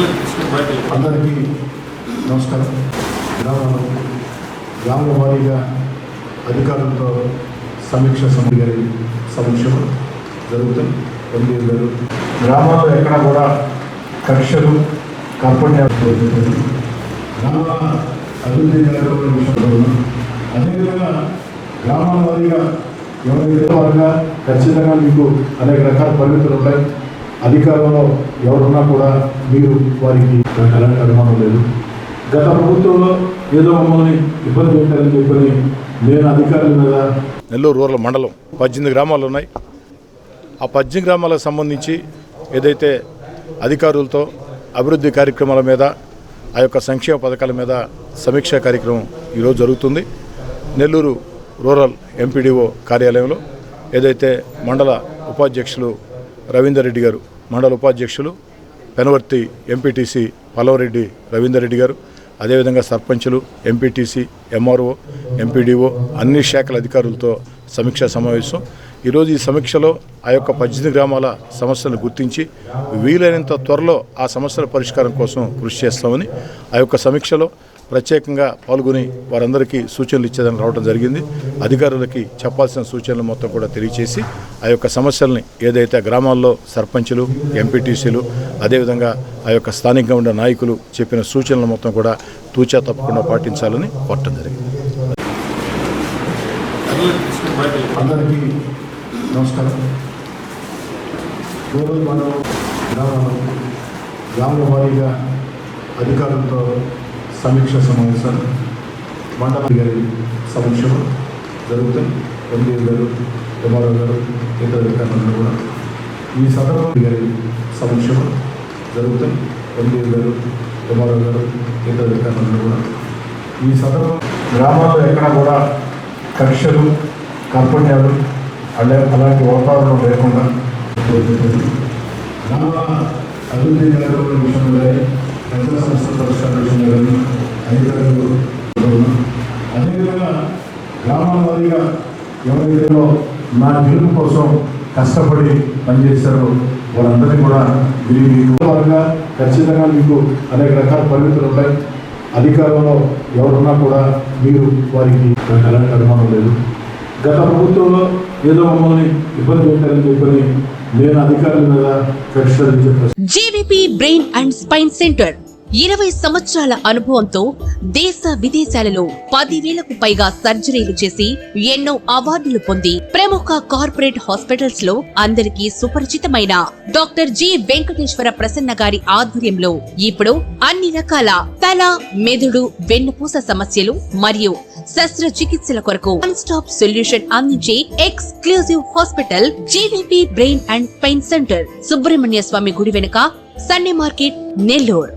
అందరికీ నమస్కారం. గ్రామంలో గ్రామ వారీగా అధికారులతో సమీక్ష సమితి గారి సమీక్షలు జరుగుతాయి. ఎంపీ గారు. గ్రామంలో ఎక్కడ కూడా కక్షలు కార్పణ్యాలు గ్రామ అభివృద్ధి అదేవిధంగా గ్రామాల వారీగా ఎవరైతే వారిగా ఖచ్చితంగా మీకు అనేక రకాల పరిమితులు ఉంటాయి. అధికారంలో ఎవరున్నా కూడా మీరు వారికి ఎలాంటి అనుమానం లేదు. గత ప్రభుత్వంలో ఏదో మమ్మల్ని ఇబ్బంది పెట్టారని చెప్పని నేను అధికారుల మీద నెల్లూరు రూరల్ మండలం పద్దెనిమిది గ్రామాలు ఉన్నాయి. ఆ పద్దెనిమిది గ్రామాలకు సంబంధించి ఏదైతే అధికారులతో అభివృద్ధి కార్యక్రమాల మీద ఆ యొక్క సంక్షేమ పథకాల మీద సమీక్షా కార్యక్రమం ఈరోజు జరుగుతుంది. నెల్లూరు రూరల్ ఎంపీడీఓ కార్యాలయంలో ఏదైతే మండల ఉపాధ్యక్షులు రవీందర్ రెడ్డి గారు మండల ఉపాధ్యక్షులు పెనవర్తి ఎంపీటీసీ పల్లవరెడ్డి రవీందర్ రెడ్డి గారు అదేవిధంగా సర్పంచులు ఎంపీటీసీ ఎంఆర్ఓ ఎంపీడీఓ అన్ని శాఖల అధికారులతో సమీక్షా సమావేశం. ఈరోజు ఈ సమీక్షలో ఆ యొక్క పద్దెనిమిది గ్రామాల సమస్యలను గుర్తించి వీలైనంత త్వరలో ఆ సమస్యల పరిష్కారం కోసం కృషి చేస్తామని ఆ యొక్క సమీక్షలో ప్రత్యేకంగా పాల్గొని వారందరికీ సూచనలు ఇచ్చేదని రావడం జరిగింది. అధికారులకి చెప్పాల్సిన సూచనలు మొత్తం కూడా తెలియచేసి ఆ యొక్క సమస్యల్ని ఏదైతే గ్రామాల్లో సర్పంచులు ఎంపీటీసీలు అదేవిధంగా ఆ యొక్క స్థానికంగా ఉన్న నాయకులు చెప్పిన సూచనలు మొత్తం కూడా తూచా తప్పకుండా పాటించాలని కోరటం జరిగింది. అందరికీ నమస్కారం. మనం గ్రామ వారీగా అధికారులతో సమీక్ష సమావేశాలు మండల గారి సమీక్షలు జరుగుతాయి. ఎంపీ గారు ఎంఆర్ఓ గారు ఇతర అధికారులు కూడా ఈ సందర్భంగా గారి సమీక్షలు జరుగుతాయి. ఎంపీ గారు ఎంఆర్ఓ గారు ఇతర అధికారులు కూడా ఈ సందర్భం గ్రామాల్లో ఎక్కడ కూడా కక్షలు కర్పణ్యాలు అలా అలాంటి వాతావరణం లేకుండా గ్రామ అభివృద్ధి కార్యక్రమాల విషయంలో కానీ ప్రజల సమస్యల పరిష్కార అధికారులు అదేవిధంగా గ్రామాల వారీగా ఎవరైతే నా గెలుపు కోసం కష్టపడి పనిచేశారో వారందరినీ కూడా మీరు మీకు వారుగా ఖచ్చితంగా మీకు అనేక రకాల పరిమితులు ఉంటాయి. అధికారంలో ఎవరున్నా కూడా మీరు వారికి ఎలాంటి లేదు. గత ప్రభుత్వంలో ఏదో మమ్మల్ని ఇబ్బంది పెట్టారని చెప్పని నేను అధికారుల మీద కక్ష బ్రెయిన్ అండ్ స్పైన్ సెంటర్ ఇరవై సంవత్సరాల అనుభవంతో దేశ విదేశాలలో పదివేలకు పైగా సర్జరీలు చేసి ఎన్నో అవార్డులు పొంది ప్రముఖ కార్పొరేట్ హాస్పిటల్స్లో అందరికీ సుపరిచితమైన డాక్టర్ జి వెంకటేశ్వర ప్రసన్న గారి ఆధ్వర్యంలో ఇప్పుడు అన్ని రకాల తల మెదడు వెన్నుపూస సమస్యలు మరియు శస్త్రచికిత్సల కొరకు వన్ స్టాప్ సొల్యూషన్ అందించే exclusive hospital GVP brain and pain centre Subrahmanya Swamy గుడి వెనుక సన్నే మార్కెట్ నెల్లూరు